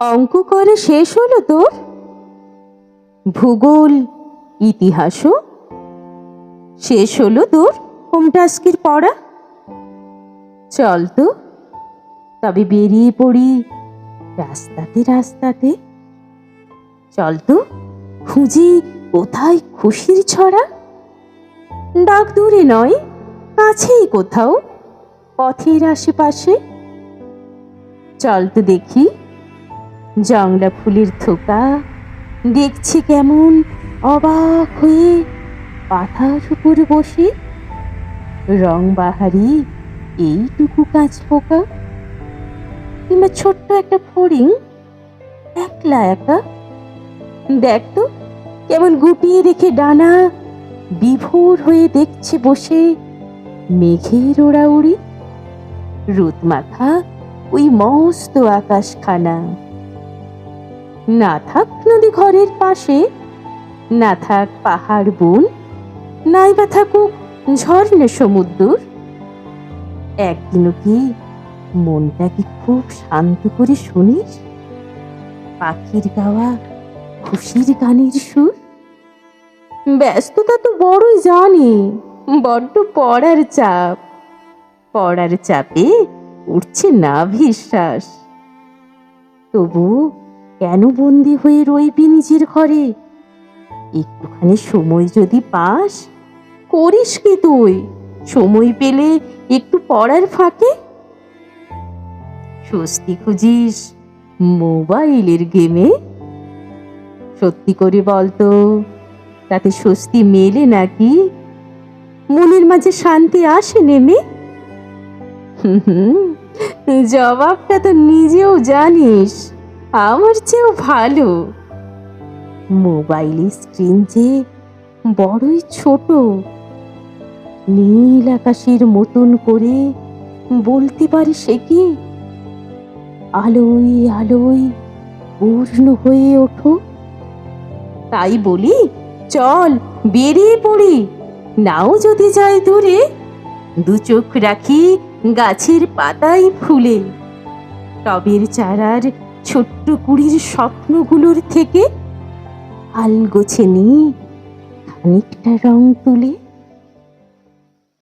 অঙ্ক করা শেষ হলো তোর? ভূগোল, ইতিহাসও? শেষ হলো তোর হোম টাস্কের পড়া? চল তো, তবে বেরিয়ে পড়ি রাস্তাতে রাস্তাতে। চল তো, খুঁজি কোথায় খুশির ছড়া? ডাক দূরে নয়, কাছেই কোথাও, পথের আশেপাশে। চল তো দেখি। জংলা ফুলের থোকা। দেখছি কেমন অবাক হয়ে পাথার উপর বসে। রং বাহারি, এইটুকু কাঁচ পোকা। কিংবা ছোট্ট একটা ফড়িং, একলা একা। দেখ তো, কেমন গুটিয়ে রেখে ডানা বিভোর হয়ে দেখছে বসে মেঘের ওড়াউড়ি। রোদ মাথা ওই মস্ত আকাশখানা। না থাক নদী ঘরের পাশে, না থাক পাহাড় বন, নাই বা থাকুক ঝর্ণে সমুদ্র। একদিনও কি মনটা কি খুব শান্ত করে শুনিস? পাখির গাওয়া খুশির গানের সুর? ব্যস্ততা তো বড়ই জানি, বড্ড পড়ার চাপ। পড়ার চাপে উঠছে না বিশ্বাস। তবু কেন বন্দি হয়ে রইবি নিজের ঘরে? একটুখানি সময় যদি পাস, করিস কি তুই? সময় পেলে একটু পড়ার ফাঁকে? স্বস্তি খুঁজিস মোবাইলের গেমে? সত্যি করে বলতো, তাতে স্বস্তি মেলে নাকি? মনের মাঝে শান্তি আসে নেমে? জবাবটা তো নিজেও জানিস। আমার চেয়েও ভালো। মোবাইলের স্ক্রিন যে বড়ই ছোট। নীল আকাশের মতন করে বলতে পারি সে কি? আলোয় আলোয় পূর্ণ হয়ে ওঠো। তাই বলি, চল বেরিয়ে পড়ি। নাও যদি যাই দূরে, দু চোখ রাখি গাছের পাতায় ফুলে। টবের চারার ছোট্ট কুড়ির স্বপ্নগুলোর থেকে আল গোছে নি খানিকটা রং তুলে